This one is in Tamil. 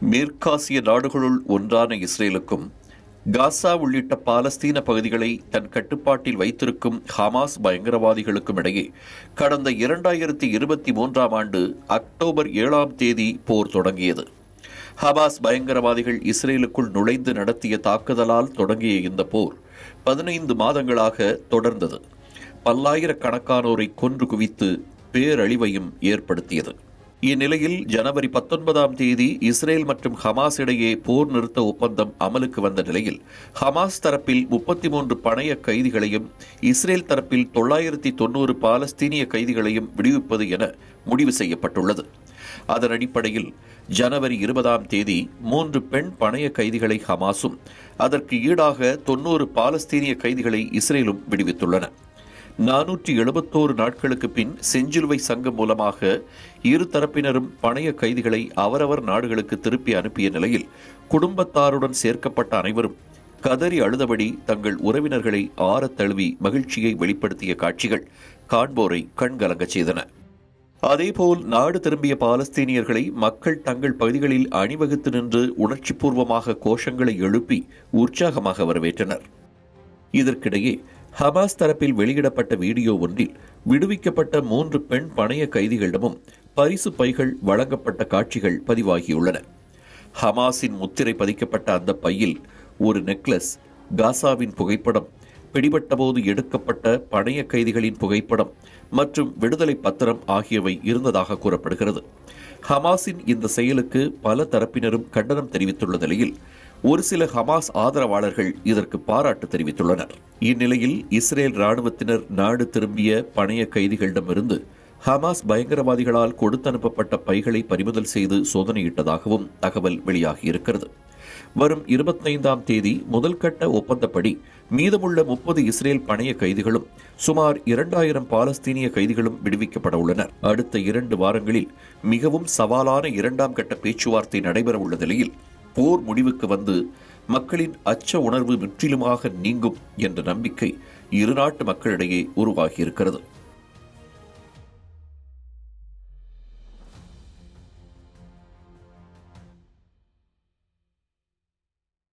மேற்காசிய நாடுகளுள் ஒன்றான இஸ்ரேலுக்கும் காசா உள்ளிட்ட பாலஸ்தீன பகுதிகளை தன் கட்டுப்பாட்டில் வைத்திருக்கும் ஹமாஸ் பயங்கரவாதிகளுக்கும் இடையே கடந்த இரண்டாயிரத்தி இருபத்தி மூன்றாம் ஆண்டு அக்டோபர் ஏழாம் தேதி போர் தொடங்கியது. ஹமாஸ் பயங்கரவாதிகள் இஸ்ரேலுக்குள் நுழைந்து நடத்திய தாக்குதலால் தொடங்கிய இந்த போர் பதினைந்து மாதங்களாக தொடர்ந்தது. பல்லாயிரக்கணக்கானோரை கொன்று குவித்து பேரழிவையும் ஏற்படுத்தியது. இந்நிலையில் ஜனவரி பத்தொன்பதாம் தேதி இஸ்ரேல் மற்றும் ஹமாஸ் இடையே போர் நிறுத்த ஒப்பந்தம் அமலுக்கு வந்த நிலையில் ஹமாஸ் தரப்பில் முப்பத்தி மூன்று பணைய கைதிகளையும் இஸ்ரேல் தரப்பில் தொள்ளாயிரத்தி தொன்னூறு பாலஸ்தீனிய கைதிகளையும் விடுவிப்பது என முடிவு செய்யப்பட்டுள்ளது. அதன் அடிப்படையில் ஜனவரி இருபதாம் தேதி மூன்று பெண் பணைய கைதிகளை ஹமாஸும் அதற்கு ஈடாக தொன்னூறு பாலஸ்தீனிய கைதிகளை இஸ்ரேலும் விடுவித்துள்ளன. நானூற்றி எழுபத்தோரு நாட்களுக்கு பின் செஞ்சிலுவை சங்கம் மூலமாக இரு தரப்பினரும் பணைய கைதிகளை அவரவர் நாடுகளுக்கு திருப்பி அனுப்பிய நிலையில் குடும்பத்தாருடன் சேர்க்கப்பட்ட அனைவரும் கதறி அழுதபடி தங்கள் உறவினர்களை ஆறத் தழுவி மகிழ்ச்சியை வெளிப்படுத்திய காட்சிகள் காண்போரை கண்கலங்கச் செய்தன. அதேபோல் நாடு திரும்பிய பாலஸ்தீனியர்களை மக்கள் தங்கள் பகுதிகளில் அணிவகுத்து நின்று உணர்ச்சிபூர்வமாக கோஷங்களை எழுப்பி உற்சாகமாக வரவேற்றனர். இதற்கிடையே ஹமாஸ் தரப்பில் வெளியிடப்பட்ட வீடியோ ஒன்றில் விடுவிக்கப்பட்ட மூன்று பெண் பணைய கைதிகளிடமும் பரிசு பைகள் வழங்கப்பட்ட காட்சிகள் பதிவாகியுள்ளன. ஹமாஸின் முத்திரை பதிக்கப்பட்ட அந்த பையில் ஒரு நெக்லஸ் காசாவின் புகைப்படம் பிடிபட்டபோது எடுக்கப்பட்ட பணைய கைதிகளின் புகைப்படம் மற்றும் விடுதலை பத்திரம் ஆகியவை இருந்ததாக கூறப்படுகிறது. ஹமாஸின் இந்த செயலுக்கு பல தரப்பினரும் கண்டனம் தெரிவித்துள்ள நிலையில் ஒரு சில ஹமாஸ் ஆதரவாளர்கள் இதற்கு பாராட்டு தெரிவித்துள்ளனர். இந்நிலையில் இஸ்ரேல் ராணுவத்தினர் நாடு திரும்பிய பணைய கைதிகளிடமிருந்து ஹமாஸ் பயங்கரவாதிகளால் கொடுத்தனுப்பப்பட்ட பைகளை பறிமுதல் செய்து சோதனையிட்டதாகவும் தகவல் வெளியாகியிருக்கிறது. வரும் இருபத்தைந்தாம் தேதி முதல் கட்ட ஒப்பந்தப்படி மீதமுள்ள முப்பது இஸ்ரேல் பணைய கைதிகளும் சுமார் இரண்டாயிரம் பாலஸ்தீனிய கைதிகளும் விடுவிக்கப்பட உள்ளனர். அடுத்த இரண்டு வாரங்களில் மிகவும் சவாலான இரண்டாம் கட்ட பேச்சுவார்த்தை நடைபெற உள்ள நிலையில் போர் முடிவுக்கு வந்து மக்களின் அச்ச உணர்வு முற்றிலுமாக நீங்கும் என்ற நம்பிக்கை இரு நாட்டு மக்களிடையே உருவாகியிருக்கிறது.